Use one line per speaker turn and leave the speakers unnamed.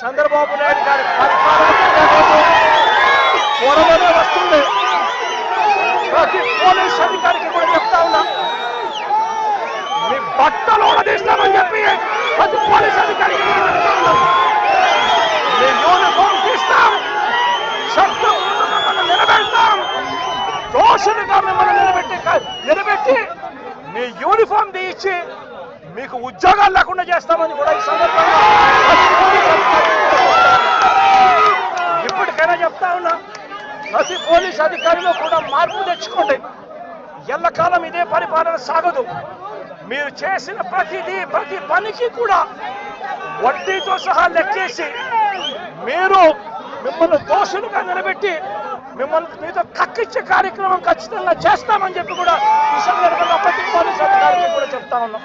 చంద్రబాబు నాయుడు గారి పరిపాలన త్వరలోనే వస్తుంది. ప్రతి పోలీస్ అధికారికి కూడా చెప్తా ఉన్నా. మీ బట్టలు తీస్తామని చెప్పి ప్రతి పోలీస్ అధికారికి మీ యూనిఫామ్ తీస్తాం. చట్టం మిమ్మల్ని నిలబెడతాం. దోషులుగా మిమ్మల్ని నిలబెట్టి నిలబెట్టి మీ యూనిఫామ్ తీయించి మీకు ఉద్యోగాలు లేకుండా చేస్తామని కూడా ఈ సందర్భంగా ప్రతి పోలీస్ అధికారికి కూడా చెప్తా ఉన్నా. చెప్తా ఉన్నా. ప్రతి పోలీస్ అధికారిలో కూడా మార్పు తెచ్చుకోండి. ఎల్లకాలం ఇదే పరిపాలన సాగదు. మీరు చేసిన ప్రతిదీ ప్రతి పనికి కూడా వడ్డీతో సహా లెక్కేసి మీరు మిమ్మల్ని దోషులుగా నిలబెట్టి మిమ్మల్ని మీతో కక్కిచ్చే కార్యక్రమం ఖచ్చితంగా చేస్తామని చెప్పి కూడా కిషన్ సందర్భంగా ప్రతి పోలీస్ అధికారికి కూడా చెప్తా ఉన్నాం.